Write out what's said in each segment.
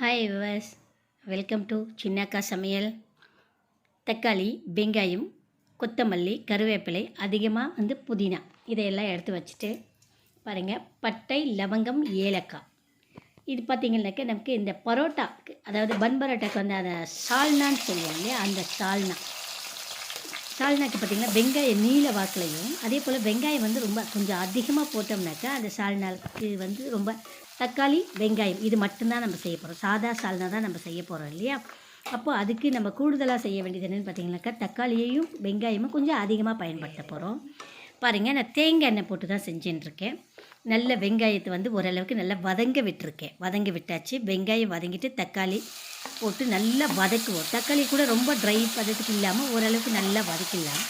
Hi viewers welcome to Chinnakka Samayal தக்காளி வெங்காயம் கொத்தமல்லி கருவேப்பிலை அதிகமாக வந்து புதினா. இதையெல்லாம் எடுத்து வச்சுட்டு பாருங்கள் பட்டை லவங்கம் ஏலக்காய். இது பார்த்திங்கனாக்கா நமக்கு இந்த பரோட்டாக்கு அதாவது பன் பரோட்டாக்கு வந்து அந்த சால்னான்னு சொல்லுவாங்க இல்லையா? அந்த சால்னா. சால்னாக்கு பார்த்திங்கன்னா வெங்காயம் நீல வாக்கலையும் அதே போல் வெங்காயம் வந்து ரொம்ப கொஞ்சம் அதிகமாக போட்டோம்னாக்கா அந்த சால்னாக்கு வந்து ரொம்ப தக்காளி வெங்காயம் இது மட்டும்தான் நம்ம செய்ய போகிறோம் சாதா சால்னா தான் நம்ம செய்ய போகிறோம் இல்லையா? அப்போ அதுக்கு நம்ம கூடுதலாக செய்ய வேண்டியது என்னென்னு பார்த்தீங்கன்னாக்கா தக்காளியையும் வெங்காயமும் கொஞ்சம் அதிகமாக பயன்படுத்த போகிறோம் பாருங்கள் நான் தேங்காய் எண்ணெய் போட்டு தான் செஞ்சுட்டுருக்கேன் நல்ல வெங்காயத்தை வந்து ஓரளவுக்கு நல்லா வதங்க விட்டுருக்கேன். வதங்க விட்டாச்சு. வெங்காயம் வதங்கிட்டு தக்காளி போட்டு நல்லா வதக்குவோம். தக்காளி கூட ரொம்ப ட்ரை பதத்துக்கு இல்லாமல் ஓரளவுக்கு நல்லா வதக்கிடலாம்.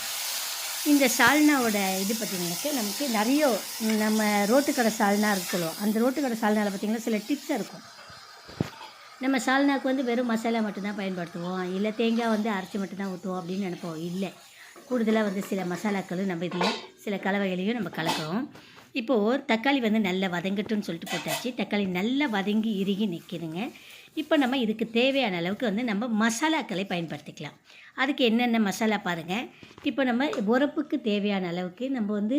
இந்த சால்னாவோட இது பார்த்திங்கனாக்கா நமக்கு நிறைய நம்ம ரோட்டுக்கடை சால்னா இருக்கணும் அந்த ரோட்டுக்கடை சால்னாவில் பார்த்திங்கன்னா சில டிப்ஸ் இருக்கும். நம்ம சால்னாக்கு வந்து வெறும் மசாலா மட்டும்தான் பயன்படுத்துவோம். இல்லை தேங்காய் வந்து அரைச்சி மட்டும்தான் ஊற்றுவோம் அப்படின்னு நினைப்போம். இல்லை. கூடுதலாக வந்து சில மசாலாக்களும் நம்ம இதில் சில கலவைகளையும் நம்ம கலக்கிறோம். இப்போது தக்காளி வந்து நல்லா வதங்கட்டும்னு சொல்லிட்டு போட்டாச்சு. தக்காளி நல்லா வதங்கி இறுகி நிற்கிதுங்க இப்போ நம்ம இதுக்கு தேவையான அளவுக்கு வந்து நம்ம மசாலாக்களை பயன்படுத்திக்கலாம். அதுக்கு என்னென்ன மசாலா பாருங்கள் இப்போ நம்ம உரப்புக்கு தேவையான அளவுக்கு நம்ம வந்து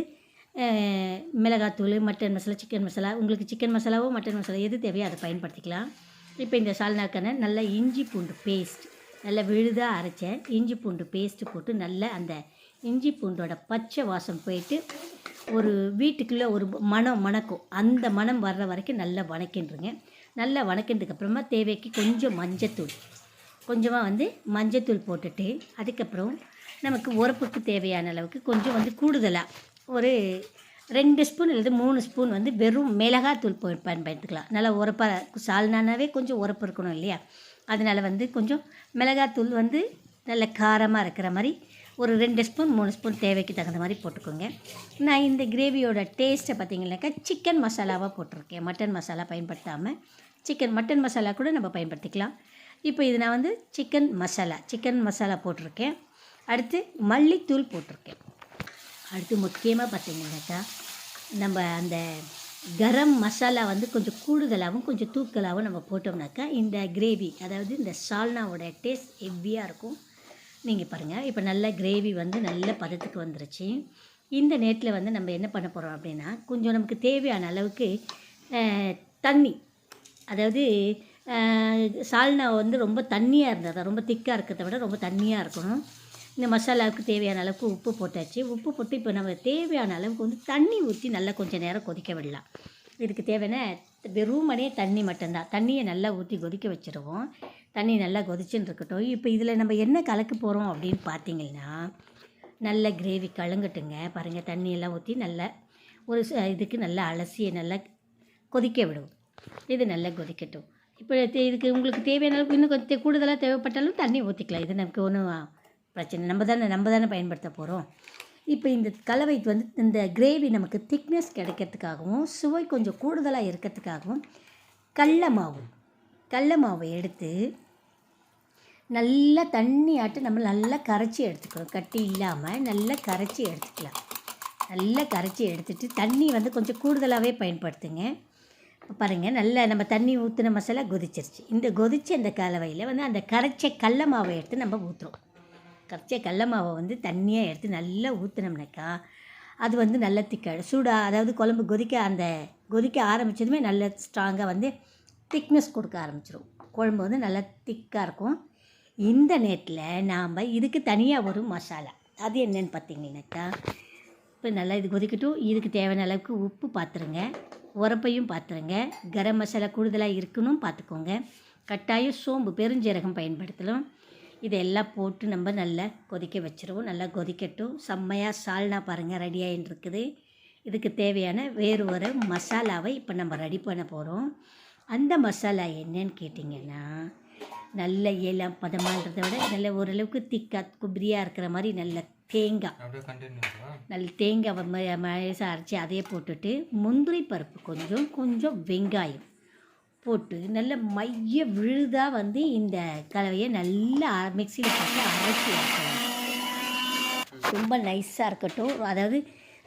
மிளகாத்தூள் மட்டன் மசாலா சிக்கன் மசாலா உங்களுக்கு சிக்கன் மசாலாவோ மட்டன் மசாலா எது தேவையோ அதை பயன்படுத்திக்கலாம். இப்போ இந்த சால்னாக்கான நல்ல இஞ்சி பூண்டு பேஸ்ட் நல்லா விழுதாக அரைச்சேன். இஞ்சி பூண்டு பேஸ்ட்டு போட்டு நல்லா அந்த இஞ்சி பூண்டோட பச்சை வாசம் போயிட்டு ஒரு வீட்டுக்குள்ளே ஒரு மனம் மணக்கும். அந்த மனம் வர்ற வரைக்கும் நல்லா வணக்கின்றுங்க. நல்லா வணக்கினதுக்கப்புறமா தேவைக்கு கொஞ்சம் மஞ்சத்தூள். கொஞ்சமாக வந்து மஞ்சத்தூள் போட்டுட்டு அதுக்கப்புறம் நமக்கு உரப்புக்கு தேவையான அளவுக்கு கொஞ்சம் வந்து கூடுதலாக ஒரு ரெண்டு ஸ்பூன் அல்லது மூணு ஸ்பூன் வந்து வெறும் மிளகாத்தூள் போய் பயன்படுத்திக்கலாம். நல்லா உரப்பாக சால்னானாவே கொஞ்சம் உரப்பு இருக்கணும் இல்லையா? அதனால் வந்து கொஞ்சம் மிளகாத்தூள் வந்து நல்ல காரமாக இருக்கிற மாதிரி ஒரு ரெண்டு ஸ்பூன் மூணு ஸ்பூன் தேவைக்கு தகுந்த மாதிரி போட்டுக்கோங்க. நான் இந்த கிரேவியோட டேஸ்ட்டை பார்த்திங்கனாக்கா சிக்கன் மசாலாவாக போட்டிருக்கேன். மட்டன் மசாலா பயன்படுத்தாமல் சிக்கன் மட்டன் மசாலா கூட நம்ம பயன்படுத்திக்கலாம். இப்போ இது நான் வந்து சிக்கன் மசாலா சிக்கன் மசாலா போட்டிருக்கேன். அடுத்து மல்லித்தூள் போட்டிருக்கேன். அடுத்து முக்கியமாக பார்த்திங்கனாக்கா நம்ம அந்த கரம் மசாலா வந்து கொஞ்சம் கூடுதலாகவும் கொஞ்சம் தூக்கலாகவும் நம்ம போட்டோம்னாக்கா இந்த கிரேவி அதாவது இந்த சால்னாவோட டேஸ்ட் ஹெவியாக இருக்கும். நீங்கள் பாருங்கள் இப்போ நல்ல கிரேவி வந்து நல்ல பதத்துக்கு வந்துருச்சு. இந்த நேரத்தில் வந்து நம்ம என்ன பண்ண போகிறோம் அப்படின்னா கொஞ்சம் நமக்கு தேவையான அளவுக்கு தண்ணி. அதாவது சால்னா வந்து ரொம்ப தண்ணியாக இருந்ததா ரொம்ப திக்காக இருக்கிறத விட ரொம்ப தண்ணியாக இருக்கணும். இந்த மசாலாவுக்கு தேவையான அளவுக்கு உப்பு போட்டாச்சு. உப்பு போட்டு இப்போ நம்ம தேவையான அளவுக்கு வந்து தண்ணி ஊற்றி நல்லா கொஞ்சம் நேரம் கொதிக்க விடலாம். இதுக்கு தேவையான வெறுமனே தண்ணி மட்டும்தான். தண்ணியை நல்லா ஊற்றி கொதிக்க வச்சுருவோம். தண்ணி நல்லா கொதிச்சுன்னு இருக்கட்டும். இப்போ இதில் நம்ம என்ன கலக்க போகிறோம் அப்படின்னு பார்த்தீங்கன்னா நல்ல கிரேவி கலங்கட்டுங்க. பாருங்கள் தண்ணியெல்லாம் ஊற்றி நல்லா ஒரு ச- இதுக்கு நல்லா அலசியை நல்லா கொதிக்க விடுவோம். இது நல்லா கொதிக்கட்டும். இப்போ இதுக்கு உங்களுக்கு தேவையான அளவுக்கு இன்னும் கொஞ்சம் தே- கூடுதலாக தேவைப்பட்டாலும் தண்ணி ஊற்றிக்கலாம் இது நமக்கு ஒன்றும் பிரச்சனை. நம்ம தானே நம்ம தானே பயன்படுத்த போகிறோம் இப்போ இந்த கலவை வந்து இந்த கிரேவி நமக்கு திக்னஸ் கிடைக்கிறதுக்காகவும் சுவை கொஞ்சம் கூடுதலாக இருக்கிறதுக்காகவும் கடல மாவு கடல மாவை எடுத்து நல்லா தண்ணி ஆட்டு நம்ம நல்லா கரைச்சி எடுத்துக்கிறோம் கட்டி இல்லாமல் நல்லா கரைச்சி எடுத்துக்கலாம். நல்லா கரைச்சி எடுத்துட்டு தண்ணி வந்து கொஞ்சம் கூடுதலாகவே பயன்படுத்துங்க. பாருங்கள் நல்லா நம்ம தண்ணி ஊற்றின மசாலா கொதிச்சிருச்சு. இந்த கொதிச்ச அந்த கலவையில் வந்து அந்த கரைச்ச கடல மாவை எடுத்து நம்ம ஊற்றுறோம் கரைச்ச கடல மாவை வந்து தண்ணியாக எடுத்து நல்லா ஊற்றினோம்னாக்கா அது வந்து நல்ல திக்க சூடாக அதாவது குழம்பு கொதிக்க அந்த கொதிக்க ஆரம்பித்ததுமே நல்ல ஸ்ட்ராங்காக வந்து திக்னஸ் கொடுக்க ஆரம்பிச்சிடும் குழம்பு வந்து நல்லா திக்காக இருக்கும். இந்த நேரத்தில் நாம் இதுக்கு தனியாக ஒரு மசாலா அது என்னன்னு பார்த்தீங்கன்னாக்கா இப்போ நல்லா இது கொதிக்கட்டும். இதுக்கு தேவையான அளவுக்கு உப்பு பார்த்துருங்க உரப்பையும் பார்த்துருங்க கரம் மசாலா கூடுதலாக இருக்கணும் பார்த்துக்கோங்க கட்டாயம் சோம்பு பெருஞ்சீரகம் பயன்படுத்தலாம். இதெல்லாம் போட்டு நம்ம நல்லா கொதிக்க வச்சிருவோம். நல்லா கொதிக்கட்டும். செம்மையாக சால்னா பாருங்கள் ரெடி ஆகிட்டு இருக்குது இதுக்கு தேவையான வேறு ஒரு மசாலாவை இப்போ நம்ம ரெடி பண்ண போகிறோம் அந்த மசாலா என்னன்னு கேட்டிங்கன்னா நல்ல இளம் பதமான்றதை விட நல்ல ஓரளவுக்கு திக்கா குபிரியாக இருக்கிற மாதிரி நல்ல தேங்காய். நல்ல தேங்காவை ம- மழசாக அரைச்சி அதையே போட்டுட்டு முந்திரி பருப்பு கொஞ்சம் கொஞ்சம் வெங்காயம். போட்டு நல்ல மைய விழுதாக வந்து இந்த கலவையை நல்லா மிக்சியில் போட்டு அரைச்சி எடுக்கணும் ரொம்ப நைஸாக இருக்கட்டும். அதாவது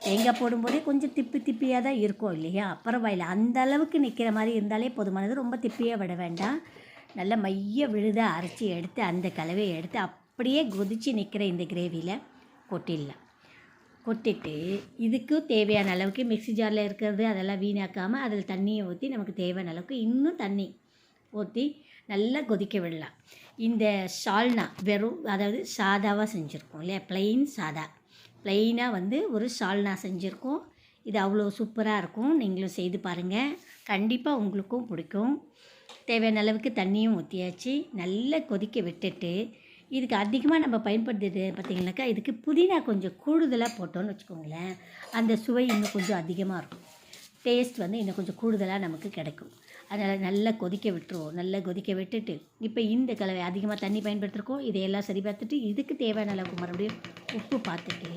தேங்காய் போடும்போதே கொஞ்சம் திப்பி திப்பியாக தான் இருக்கும் இல்லையா? பரவாயில்ல. அந்த அளவுக்கு நிற்கிற மாதிரி இருந்தாலே போதுமானது. ரொம்ப திப்பியாக விட வேண்டாம். நல்ல மைய விழுதாக அரைச்சி எடுத்து அந்த கலவையை எடுத்து அப்படியே கொதித்து நிற்கிற இந்த கிரேவியில் கொட்டிடலாம். கொட்டிட்டு இதுக்கு தேவையான அளவுக்கு மிக்ஸி ஜாரில் இருக்கிறது அதெல்லாம் வீணாக்காமல் அதில் தண்ணியை ஊற்றி நமக்கு தேவையான அளவுக்கு இன்னும் தண்ணி ஊற்றி நல்லா கொதிக்க விடலாம். இந்த சால்னா வெறும் அதாவது சாதாவாக செஞ்சுருக்கோம் இல்லையா? ப்ளெயின் சாதா. ப்ளெயினாக வந்து ஒரு சால்னா செஞ்சுருக்கோம். இது அவ்வளோ சூப்பராக இருக்கும். நீங்களும் செய்து பாருங்கள் கண்டிப்பாக உங்களுக்கும் பிடிக்கும். தேவையான அளவுக்கு தண்ணியும் ஊற்றியாச்சு நல்லா கொதிக்க விட்டுட்டு இதுக்கு அதிகமாக நம்ம பயன்படுத்துறது பார்த்திங்கனாக்கா இதுக்கு புதினா கொஞ்சம் கூடுதலாக போட்டோம்னு வச்சுக்கோங்களேன். அந்த சுவை இன்னும் கொஞ்சம் அதிகமாக இருக்கும். டேஸ்ட் வந்து இன்னும் கொஞ்சம் கூடுதலாக நமக்கு கிடைக்கும். அதனால் நல்லா கொதிக்க விட்டுருவோம். நல்லா கொதிக்க விட்டுட்டு இப்போ இந்த கலவை அதிகமாக தண்ணி பயன்படுத்திருக்கோம். இதையெல்லாம் சரி பார்த்துட்டு இதுக்கு தேவையான அளவுக்கு மறுபடியும் உப்பு பார்த்துட்டு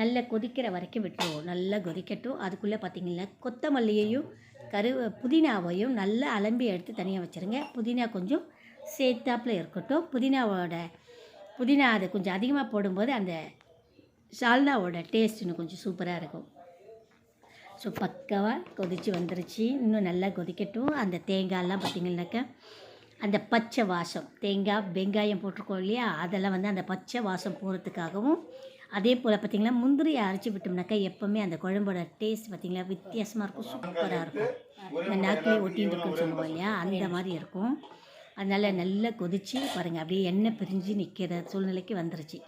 நல்லா கொதிக்கிற வரைக்கும் விட்டுருவோம். நல்லா கொதிக்கட்டும். அதுக்குள்ளே பார்த்திங்கன்னா கொத்தமல்லியையும் கரு புதினாவையும் நல்லா அலம்பி எடுத்து தனியாக வச்சுருங்க. புதினா கொஞ்சம் சேர்த்தாப்பில் இருக்கட்டும். புதினாவோட புதினா அதை கொஞ்சம் அதிகமாக போடும்போது அந்த சால்னாவோட டேஸ்ட் இன்னும் கொஞ்சம் சூப்பராக இருக்கும். ஸோ பக்காவாக கொதித்து வந்துருச்சு. இன்னும் நல்லா கொதிக்கட்டும். அந்த தேங்காயெல்லாம் பார்த்திங்கனாக்கா அந்த பச்சை வாசம் தேங்காய் வெங்காயம் போட்டிருக்கோம் இல்லையா? அதெல்லாம் வந்து அந்த பச்சை வாசம் போகிறதுக்காகவும் அதே போல் பார்த்திங்கன்னா முந்திரி அரைச்சி விட்டோம்னாக்கா எப்போவுமே அந்த குழம்போட டேஸ்ட் பார்த்திங்களா வித்தியாசமாக இருக்கும் சூப்பராக இருக்கும். இந்த நாக்கிலே ஒட்டின்னு இருக்குன்னு சொல்லுவோம் இல்லையா? அந்த மாதிரி இருக்கும். அதனால் நல்லா கொதித்து பாருங்கள் அப்படியே எண்ணெய் பிரிஞ்சு நிற்கிற சூழ்நிலைக்கு வந்துருச்சு.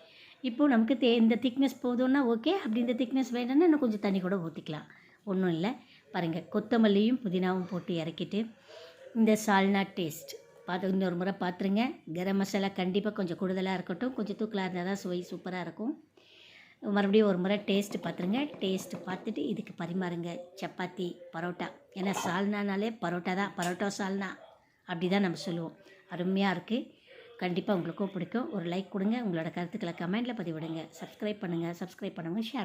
இப்போது நமக்கு தே இந்த திக்னஸ் போதும்னா ஓகே அப்படி இந்த திக்னஸ் வேணும்னா இன்னும் கொஞ்சம் தண்ணி கூட ஊற்றிக்கலாம் ஒன்றும் இல்லை. பாருங்கள் கொத்தமல்லியும் புதினாவும் போட்டு இறக்கிட்டு இந்த சால்னா டேஸ்ட் பார்த்து இன்னொரு முறை பார்த்துருங்க கரம் மசாலா கண்டிப்பாக கொஞ்சம் கூடுதலாக இருக்கட்டும். கொஞ்சம் தூக்கலாக இருந்தால் தான் சுவை சூப்பராக இருக்கும். மறுபடியும் ஒரு முறை டேஸ்ட்டு பார்த்துருங்க டேஸ்ட்டு பார்த்துட்டு இதுக்கு பரிமாறுங்க. சப்பாத்தி பரோட்டா. ஏன்னா சால்னானாலே பரோட்டா தான். பரோட்டா சால்னா அப்படி தான் நம்ம சொல்லுவோம். அருமையாக இருக்குது கண்டிப்பாக உங்களுக்கும் பிடிக்கும் ஒரு லைக் கொடுங்க. உங்களோட கருத்துக்களை கமெண்ட்டில் பதிவிடுங்க. சப்ஸ்கிரைப் பண்ணுங்கள் சப்ஸ்கிரைப் பண்ணுங்கள் ஷேர்